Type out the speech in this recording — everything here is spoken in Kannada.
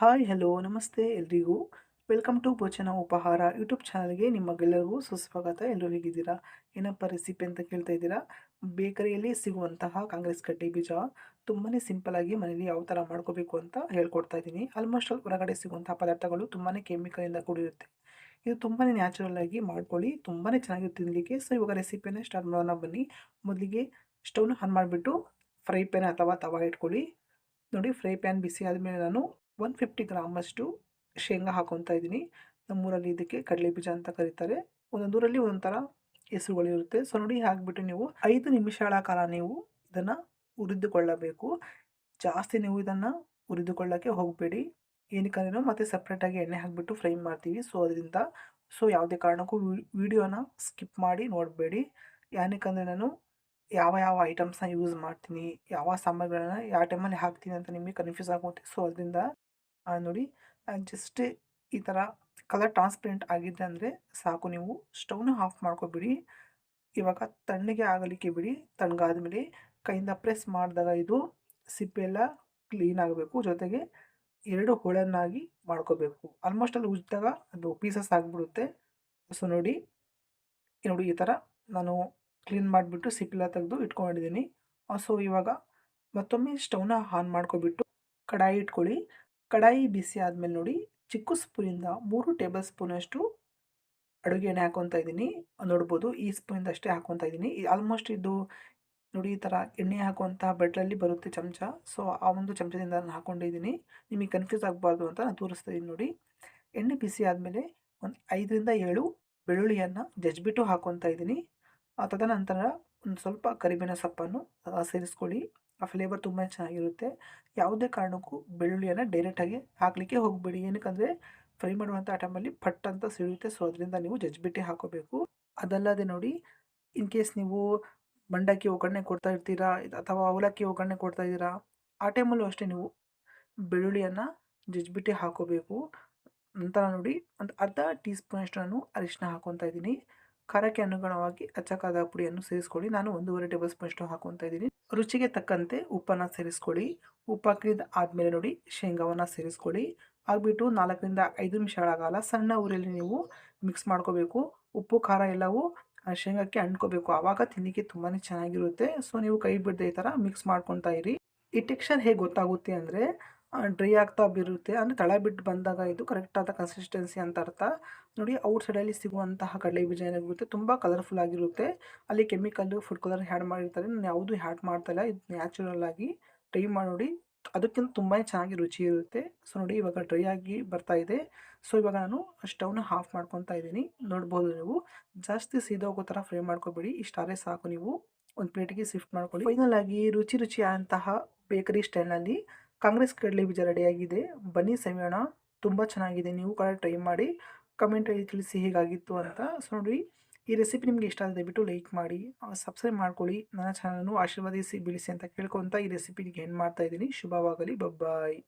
ಹಾಯ್ ಹಲೋ ನಮಸ್ತೆ ಎಲ್ರಿಗೂ. ವೆಲ್ಕಮ್ ಟು ಭೋಜನ ಉಪಹಾರ ಯೂಟ್ಯೂಬ್ ಚಾನಲ್ಗೆ ನಿಮಗೆಲ್ಲರಿಗೂ ಸುಸ್ವಾಗತ. ಎಲ್ಲರೂ ಹೇಗಿದ್ದೀರಾ? ಏನಪ್ಪ ರೆಸಿಪಿ ಅಂತ ಕೇಳ್ತಾ ಇದ್ದೀರಾ? ಬೇಕರಿಯಲ್ಲಿ ಸಿಗುವಂತಹ ಕಾಂಗ್ರೆಸ್ ಕಡ್ಡಿ ಬೀಜ ತುಂಬಾ ಸಿಂಪಲಾಗಿ ಮನೇಲಿ ಯಾವ ಥರ ಮಾಡ್ಕೋಬೇಕು ಅಂತ ಹೇಳ್ಕೊಡ್ತಾ ಇದ್ದೀನಿ. ಆಲ್ಮೋಸ್ಟ್ ಆಲ್ ಹೊರಗಡೆ ಸಿಗುವಂತಹ ಪದಾರ್ಥಗಳು ತುಂಬಾ ಕೆಮಿಕಲಿಂದ ಕೂಡಿರುತ್ತೆ. ಇದು ತುಂಬಾ ನ್ಯಾಚುರಲ್ ಆಗಿ ಮಾಡ್ಕೊಳ್ಳಿ ತುಂಬಾ ಚೆನ್ನಾಗಿರುತ್ತೆ ತಿನ್ನಲಿಕ್ಕೆ ಸೊ ಇವಾಗ ರೆಸಿಪಿನ ಸ್ಟಾರ್ಟ್ ಮಾಡೋಣ ಬನ್ನಿ. ಮೊದಲಿಗೆ ಸ್ಟವ್ನ ಆನ್ ಮಾಡಿಬಿಟ್ಟು ಫ್ರೈ ಪ್ಯಾನ್ ಅಥವಾ ತವಾ ಇಟ್ಕೊಳ್ಳಿ. ನೋಡಿ ಫ್ರೈ ಪ್ಯಾನ್ ಬಿಸಿ ಆದಮೇಲೆ ನಾನು ಒನ್ ಫಿಫ್ಟಿ ಗ್ರಾಮಷ್ಟು ಶೇಂಗಾ ಹಾಕೊತಾ ಇದ್ದೀನಿ. ನಮ್ಮೂರಲ್ಲಿ ಇದಕ್ಕೆ ಕಡಲೆ ಬೀಜ ಅಂತ ಕರೀತಾರೆ. ಒಂದೊಂದೂರಲ್ಲಿ ಒಂದೊಂದು ಥರ ಹೆಸರುಗಳಿರುತ್ತೆ ಸೊ ನೋಡಿ ಹಾಕಿಬಿಟ್ಟು ನೀವು ಐದು ನಿಮಿಷಗಳ ಕಾಲ ನೀವು ಇದನ್ನು ಹುರಿದುಕೊಳ್ಳಬೇಕು. ಜಾಸ್ತಿ ನೀವು ಇದನ್ನು ಹುರಿದುಕೊಳ್ಳೋಕ್ಕೆ ಹೋಗಬೇಡಿ. ಏನಕ್ಕಂದ್ರೆ ಮತ್ತೆ ಸಪ್ರೇಟಾಗಿ ಎಣ್ಣೆ ಹಾಕಿಬಿಟ್ಟು ಫ್ರೈ ಮಾಡ್ತೀವಿ. ಸೊ ಅದರಿಂದ ಸೊ, ಯಾವುದೇ ಕಾರಣಕ್ಕೂ ವಿಡಿಯೋನ ಸ್ಕಿಪ್ ಮಾಡಿ ನೋಡಬೇಡಿ. ಯಾಕಂದರೆ ನಾನು ಯಾವ ಯಾವ ಐಟಮ್ಸ್ನ ಯೂಸ್ ಮಾಡ್ತೀನಿ, ಯಾವ ಸಾಮಗ್ರಿಗಳನ್ನ ಯಾವ ಟೈಮಲ್ಲಿ ಹಾಕ್ತೀನಿ ಅಂತ ನಿಮಗೆ ಕನ್ಫ್ಯೂಸ್ ಆಗುತ್ತೆ ಸೊ ಅದರಿಂದ ನೋಡಿ ಜಸ್ಟ್ ಈ ಥರ ಕಲರ್ ಟ್ರಾನ್ಸ್ಪರೆಂಟ್ ಆಗಿದೆ ಅಂದರೆ ಸಾಕು. ನೀವು ಸ್ಟವ್ನ ಆಫ್ ಮಾಡ್ಕೊಬಿಡಿ. ಇವಾಗ ತಣ್ಣಗೆ ಆಗಲಿಕ್ಕೆ ಬಿಡಿ. ತಣ್ಣಗಾದ ಮೇಲೆ ಕೈಯಿಂದ ಪ್ರೆಸ್ ಮಾಡಿದಾಗ ಇದು ಸಿಪ್ಪೆಲ್ಲ ಕ್ಲೀನ್ ಆಗಬೇಕು. ಜೊತೆಗೆ ಎರಡು ಹೋಳನ್ನಾಗಿ ಮಾಡ್ಕೋಬೇಕು. ಆಲ್ಮೋಸ್ಟ್ ಅಲ್ಲಿ ಉಜ್ಜಿದಾಗ ಅದು ಪೀಸಸ್ ಆಗಿಬಿಡುತ್ತೆ. ಸೊ ನೋಡಿ ನೋಡಿ ಈ ಥರ ನಾನು ಕ್ಲೀನ್ ಮಾಡಿಬಿಟ್ಟು ಸಿಪ್ಪೆಲ್ಲ ತೆಗೆದು ಇಟ್ಕೊಂಡಿದ್ದೀನಿ. ಸೊ ಇವಾಗ ಮತ್ತೊಮ್ಮೆ ಸ್ಟೌನ ಆನ್ ಮಾಡ್ಕೊಬಿಟ್ಟು ಕಡಾಯಿ ಇಟ್ಕೊಳ್ಳಿ. ಕಡಾಯಿ ಬಿಸಿ ಆದಮೇಲೆ ನೋಡಿ ಚಿಕ್ಕ ಸ್ಪೂನಿಂದ ಮೂರು ಟೇಬಲ್ ಸ್ಪೂನಷ್ಟು ಅಡುಗೆ ಎಣ್ಣೆ ಹಾಕೊತಾ ಇದ್ದೀನಿ. ನೋಡ್ಬೋದು ಈ ಸ್ಪೂನಿಂದ ಅಷ್ಟೇ ಹಾಕೊತಾ ಇದ್ದೀನಿ. ಆಲ್ಮೋಸ್ಟ್ ಇದು ನೋಡಿ ಈ ಥರ ಎಣ್ಣೆ ಹಾಕುವಂಥ ಬೆಡ್ಲಲ್ಲಿ ಬರುತ್ತೆ ಚಮಚ. ಸೊ ಆ ಒಂದು ಚಮಚದಿಂದ ನಾನು ಹಾಕೊಂಡಿದ್ದೀನಿ ನಿಮಗೆ ಕನ್ಫ್ಯೂಸ್ ಆಗಬಾರ್ದು ಅಂತ ನಾನು ತೋರಿಸ್ತಾ ಇದ್ದೀನಿ ನೋಡಿ. ಎಣ್ಣೆ ಬಿಸಿ ಆದಮೇಲೆ ಒಂದು ಐದರಿಂದ ಏಳು ಬೆಳ್ಳುಳ್ಳಿಯನ್ನು ಜಜ್ಬಿಟ್ಟು ಹಾಕೊತಾ ಇದ್ದೀನಿ. ತದನಂತರ ಒಂದು ಸ್ವಲ್ಪ ಕರಿಬೇವಿನ ಸೊಪ್ಪನ್ನು ಸೇರಿಸ್ಕೊಳ್ಳಿ. ಆ ಫ್ಲೇವರ್ ತುಂಬ ಚೆನ್ನಾಗಿರುತ್ತೆ. ಯಾವುದೇ ಕಾರಣಕ್ಕೂ ಬೆಳ್ಳುಳ್ಳಿಯನ್ನು ಡೈರೆಕ್ಟಾಗಿ ಹಾಕಲಿಕ್ಕೆ ಹೋಗಬೇಡಿ. ಏನಕ್ಕಂದರೆ ಫ್ರೈ ಮಾಡುವಂಥ ಟೈಮಲ್ಲಿ ಪಟ್ ಅಂತ ಸಿಡಿಯುತ್ತೆ ಸೊ ಅದರಿಂದ ನೀವು ಜಜ್ಬಿಟ್ಟು ಹಾಕೋಬೇಕು. ಅದಲ್ಲದೆ ನೋಡಿ ಇನ್ ಕೇಸ್ ನೀವು ಮಂಡಕ್ಕಿ ಒಗ್ಗರಣೆ ಕೊಡ್ತಾ ಇರ್ತೀರಾ, ಅಥವಾ ಅವಲಕ್ಕಿ ಒಗ್ಗರಣೆ ಕೊಡ್ತಾ ಇದ್ದೀರಾ, ಆ ಟೈಮಲ್ಲೂ ಅಷ್ಟೇ ನೀವು ಬೆಳ್ಳುಳ್ಳಿಯನ್ನು ಜಜ್ಬಿಟ್ಟು ಹಾಕೋಬೇಕು. ನಂತರ ನೋಡಿ, ಒಂದು ಅರ್ಧ ಟೀ ಸ್ಪೂನಷ್ಟು ನಾನು ಅರಿಶಿನ ಹಾಕೊತಾ ಇದ್ದೀನಿ. ಖಾರಕ್ಕೆ ಅನುಗುಣವಾಗಿ ಅಚ್ಚಕಾದ ಪುಡಿಯನ್ನು ಸೇರಿಸ್ಕೊಳ್ಳಿ. ನಾನು ಒಂದೂವರೆ ಟೇಬಲ್ ಸ್ಪೂನಷ್ಟು ಹಾಕೊತಾ ಇದ್ದೀನಿ. ರುಚಿಗೆ ತಕ್ಕಂತೆ ಉಪ್ಪನ್ನು ಸೇರಿಸ್ಕೊಳ್ಳಿ. ಉಪ್ಪು ಹಾಕಿದ ಆದಮೇಲೆ ನೋಡಿ, ಶೇಂಗಾವನ್ನು ಸೇರಿಸ್ಕೊಳ್ಳಿ. ಆಗಿಬಿಟ್ಟು ನಾಲ್ಕರಿಂದ ಐದು ನಿಮಿಷಗಳಾಗಲ್ಲ ಸಣ್ಣ ಊರಲ್ಲಿ ನೀವು ಮಿಕ್ಸ್ ಮಾಡ್ಕೋಬೇಕು. ಉಪ್ಪು, ಖಾರ ಎಲ್ಲವೂ ಶೇಂಗಾಕ್ಕೆ ಅಂಟ್ಕೋಬೇಕು. ಆವಾಗ ತಿನ್ನಲಿಕ್ಕೆ ತುಂಬಾ ಚೆನ್ನಾಗಿರುತ್ತೆ. ಸೊ, ನೀವು ಕೈ ಬಿಡದೆ ಈ ಥರ ಮಿಕ್ಸ್ ಮಾಡ್ಕೊತಾ ಇರಿ. ಈ ಟೆಕ್ಸ್ಚರ್ ಹೇಗೆ ಗೊತ್ತಾಗುತ್ತೆ ಅಂದರೆ ಡ್ರೈ ಆಗ್ತಾ ಬಿರುತ್ತೆ ಅಂದರೆ ತಳ ಬಿಟ್ಟು ಬಂದಾಗ ಇದು ಕರೆಕ್ಟಾದ ಕನ್ಸಿಸ್ಟೆನ್ಸಿ ಅಂತ ಅರ್ಥ. ನೋಡಿ ಔಟ್ ಸೈಡಲ್ಲಿ ಸಿಗುವಂತಹ ಕಡಲೆ ಬೀಜ ಏನಾಗಿರುತ್ತೆ ತುಂಬ ಕಲರ್ಫುಲ್ ಆಗಿರುತ್ತೆ. ಅಲ್ಲಿ ಕೆಮಿಕಲ್ಲು ಫುಡ್ ಕಲರ್ ಹ್ಯಾಡ್ ಮಾಡಿರ್ತಾರೆ. ನಾನು ಯಾವುದೂ ಹ್ಯಾಡ್ ಮಾಡ್ತಾಯಿಲ್ಲ ಇದು ನ್ಯಾಚುರಲ್ ಆಗಿ ಟ್ರೈ ಮಾಡಿ ನೋಡಿ. ಅದಕ್ಕಿಂತ ತುಂಬಾ ಚೆನ್ನಾಗಿ ರುಚಿ ಇರುತ್ತೆ. ಸೊ ನೋಡಿ ಇವಾಗ ಡ್ರೈ ಆಗಿ ಬರ್ತಾ ಇದೆ. ಸೊ ಇವಾಗ ನಾನು ಸ್ಟವ್ನ ಹಾಫ್ ಮಾಡ್ಕೊತಾ ಇದ್ದೀನಿ. ನೋಡ್ಬೋದು ನೀವು. ಜಾಸ್ತಿ ಸೀದೋಗೋ ಥರ ಫ್ರೈ ಮಾಡ್ಕೊಬೇಡಿ. ಇಷ್ಟಾರೆ ಸಾಕು ನೀವು. ಒಂದು ಪ್ಲೇಟಿಗೆ ಶಿಫ್ಟ್ ಮಾಡ್ಕೊಳ್ಳಿ. ಫೈನಲ್ ಆಗಿ ರುಚಿ ರುಚಿಯಾದಂತಹ ಬೇಕರಿ ಸ್ಟೈಲ್ನಲ್ಲಿ ಕಾಂಗ್ರೆಸ್ ಕಡಲೆ ಬೀಜ ರೆಡಿಯಾಗಿದೆ. ಬನ್ನಿ ಸವಿಯೋಣ. ತುಂಬ ಚೆನ್ನಾಗಿದೆ. ನೀವು ಕೂಡ ಟ್ರೈ ಮಾಡಿ. ಕಮೆಂಟಲ್ಲಿ ತಿಳಿಸಿ ಹೇಗಾಗಿತ್ತು ಅಂತ. ಸೊ ನೋಡಿ, ಈ ರೆಸಿಪಿ ನಿಮಗೆ ಇಷ್ಟ ಆದರೆ ದಯವಿಟ್ಟು ಲೈಕ್ ಮಾಡಿ. ಸಬ್ಸ್ಕ್ರೈಬ್ ಮಾಡ್ಕೊಳ್ಳಿ. ನನ್ನ ಚಾನಲನ್ನು ಆಶೀರ್ವಾದಿಸಿ ಬೀಳಿಸಿ ಅಂತ ಕೇಳ್ಕೊತ ಈ ರೆಸಿಪಿ ಏನು ಮಾಡ್ತಾ ಇದ್ದೀನಿ. ಶುಭವಾಗಲಿ. ಬಬ್ಬಾಯ್